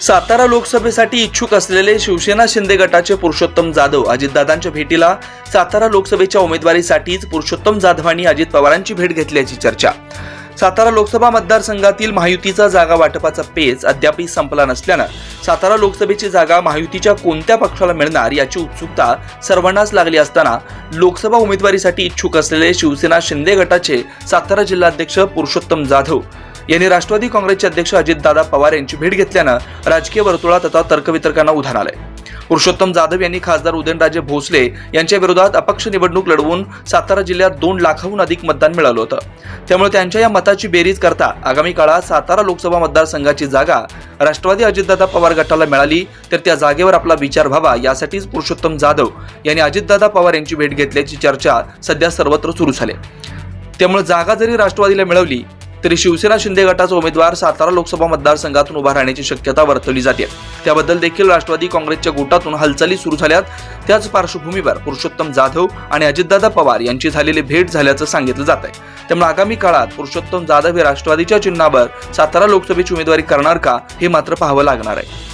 सातारा लोकसभेसाठी इच्छुक असलेले शिवसेना शिंदे गटाचे पुरुषोत्तम जाधव अजितदादांच्या भेटीला सातारा लोकसभेच्या उमेदवारीसाठीच पुरुषोत्तम जाधवांनी अजित पवारांची भेट घेतल्याची चर्चा. सातारा लोकसभा मतदारसंघातील महायुतीचा जागा वाटपाचा पेच अद्यापही संपला नसल्यानं सातारा लोकसभेची जागा महायुतीच्या कोणत्या पक्षाला मिळणार याची उत्सुकता सर्वांनाच लागली असताना लोकसभा उमेदवारीसाठी इच्छुक असलेले शिवसेना शिंदे गटाचे सातारा जिल्हाध्यक्ष पुरुषोत्तम जाधव यांनी राष्ट्रवादी काँग्रेसचे अध्यक्ष अजितदादा पवार यांची भेट घेतल्यानं राजकीय वर्तुळात आता तर्कवितर्कांना उधाण आलंय. पुरुषोत्तम जाधव यांनी खासदार उदयनराजे भोसले यांच्या विरोधात अपक्ष निवडणूक लढवून सातारा जिल्ह्यात दोन लाखाहून अधिक मतदान मिळालं होतं. त्यामुळे त्यांच्या या मताची बेरीज करता आगामी काळात सातारा लोकसभा मतदारसंघाची जागा राष्ट्रवादी अजितदादा पवार गटाला मिळाली तर त्या जागेवर आपला विचार व्हावा यासाठीच पुरुषोत्तम जाधव यांनी अजितदादा पवार यांची भेट घेतल्याची चर्चा सध्या सर्वत्र सुरू झाली त्यामुळे जागा जरी राष्ट्रवादीला मिळवली तरी शिवसेना शिंदे गटाचा उमेदवार सातारा लोकसभा मतदारसंघातून उभा राहण्याची शक्यता वर्तवली जाते. त्याबद्दल देखील राष्ट्रवादी काँग्रेसच्या गोटातून हालचाली सुरू झाल्यात. त्याच पार्श्वभूमीवर पुरुषोत्तम जाधव आणि अजितदादा पवार यांची झालेली भेट झाल्याचं सांगितलं जात आहे. त्यामुळे आगामी काळात पुरुषोत्तम जाधव हे राष्ट्रवादीच्या चिन्हावर सातारा लोकसभेची उमेदवारी करणार का हे मात्र पाहावं लागणार आहे.